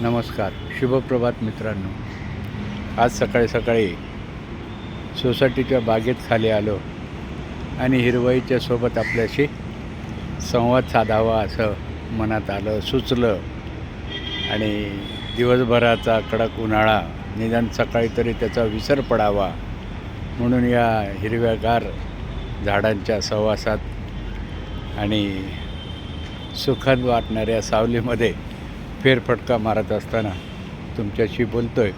नमस्कार. शुभप्रभात मित्रांनो. आज सकाळी सकाळी सोसायटीच्या बागेत खाली आलो आणि हिरवाईच्या सोबत आपल्याशी संवाद साधावा असं मनात आलं सुचलं. आणि दिवसभराचा कडक उन्हाळा निदान सकाळी तरी त्याचा विसर पडावा म्हणून या हिरव्यागार झाडांच्या सहवासात आणि सुखद वाटणाऱ्या सावलीमध्ये फेरफटका मारत असताना तुमच्याशी बोलतो आहे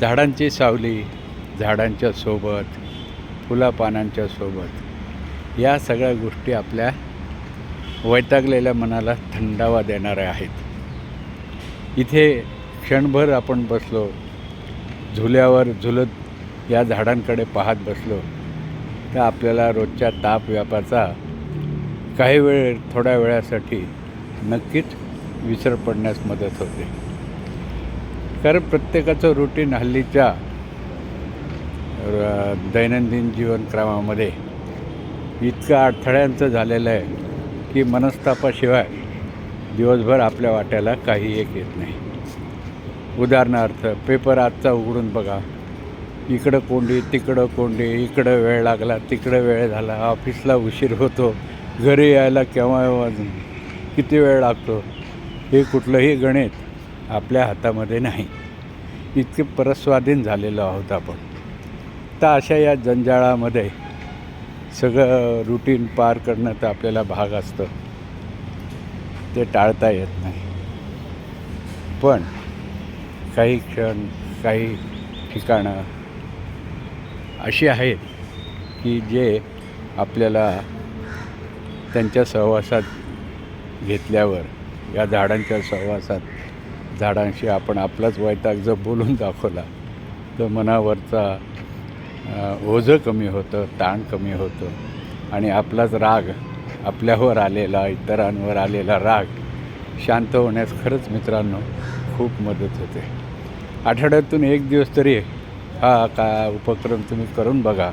झाडांची सावली झाडांच्या सोबत फुलापानांच्या सोबत या सगळ्या गोष्टी आपल्या वैतागलेल्या मनाला थंडावा देणाऱ्या आहेत. इथे क्षणभर आपण बसलो झुल्यावर झुलत या झाडांकडे पाहत बसलो तर आपल्याला रोजच्या ताप व्यापाचा काही वेळ थोड्या वेळासाठी नक्कीच विसर पडण्यास मदत होते. कारण प्रत्येकाचं रुटीन हल्लीच्या दैनंदिन जीवनक्रमामध्ये इतकं अडथळ्यांचं झालेलं आहे की मनस्तापाशिवाय दिवसभर आपल्या वाट्याला काही एक येत नाही. उदाहरणार्थ पेपर आजचा उघडून बघा. इकडं कोंडी तिकडं कोंडी इकडं वेळ लागला तिकडं वेळ झाला ऑफिसला उशीर होतो घरी यायला केव्हा किती वेळ लागतो? हे कुठलंही गणित आपल्या हातामध्ये नाही. इतके परस्वाधीन झालेलो आहोत आपण. तर अशा या जंजाळामध्ये सगळं रुटीन पार करणं तर आपल्याला भाग असतं. ते टाळता येत नाही. पण काही क्षण काही ठिकाणं अशी आहेत की जे आपल्याला त्यांच्या सहवासात घेतल्यावर या झाडांच्या सहवासात झाडांशी आपण आपलाच वैताग जर बोलून दाखवला तर मनावरचा ओझं कमी होतं ताण कमी होतं. आणि आपलाच राग आपल्यावर आलेला इतरांवर आलेला राग शांत होण्यास खरंच मित्रांनो खूप मदत होते. आठवड्यातून एक दिवस तरी हा का उपक्रम तुम्ही करून बघा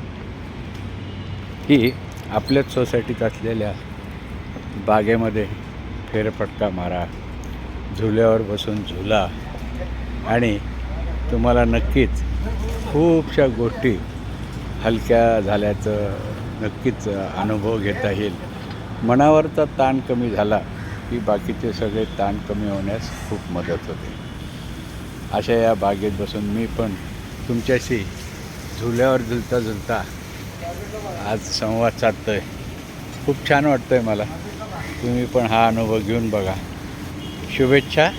की आपल्याच सोसायटीत असलेल्या बागेमध्ये फेरफटका मारा झुल्यावर बसून झुला आणि तुम्हाला नक्कीच खूपशा गोष्टी हलक्या झाल्याचं नक्कीच अनुभव घेता येईल. मनावरचा ताण कमी झाला की बाकीचे सगळे ताण कमी होण्यास खूप मदत होते. अशा या बागेत बसून मी पण तुमच्याशी झुल्यावर झुलता झुलता आज संवाद साधतो आहे खूप छान वाटतं आहे मला. तुम्ही पण हा अनुभव घेऊन बघा. शुभेच्छा.